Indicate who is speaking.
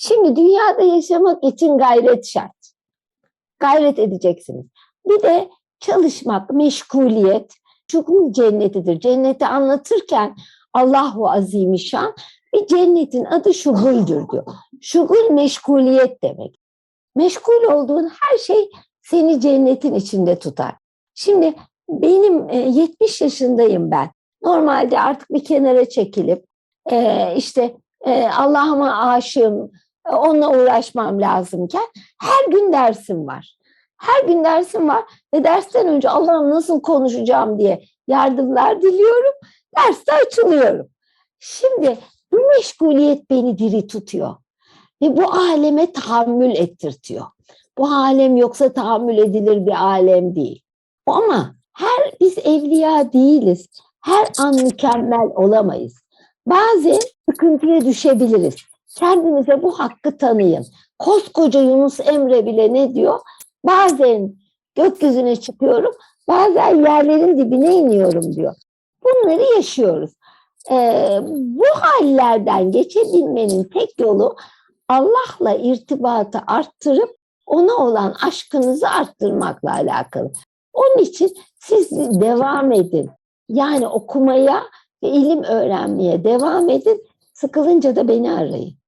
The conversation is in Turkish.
Speaker 1: Şimdi dünyada yaşamak için gayret şart. Gayret edeceksiniz. Bir de çalışmak, meşguliyet, şugul cennetidir. Cenneti anlatırken Allahu Azimişan bir cennetin adı şuguldür diyor. Şugul meşguliyet demek. Meşgul olduğun her şey seni cennetin içinde tutar. Şimdi benim e, 70 yaşındayım ben. Normalde artık bir kenara çekilip e, işte e, Allah'ıma aşığım, e, onunla uğraşmam lazımken her gün dersim var. Her gün dersim var ve dersten önce Allah'ım nasıl konuşacağım diye yardımlar diliyorum. Derste açılıyorum. Şimdi bu meşguliyet beni diri tutuyor. Ve bu aleme tahammül ettirtiyor. Bu alem yoksa tahammül edilir bir alem değil. Ama her biz evliya değiliz. Her an mükemmel olamayız. Bazen sıkıntıya düşebiliriz. Kendinize bu hakkı tanıyın. Koskoca Yunus Emre bile ne diyor? Bazen gökyüzüne çıkıyorum, bazen yerlerin dibine iniyorum diyor. Bunları yaşıyoruz. Ee, bu hallerden geçebilmenin tek yolu Allah'la irtibatı arttırıp ona olan aşkınızı arttırmakla alakalı. Onun için siz devam edin. Yani okumaya ve ilim öğrenmeye devam edin. Sıkılınca da beni arayın.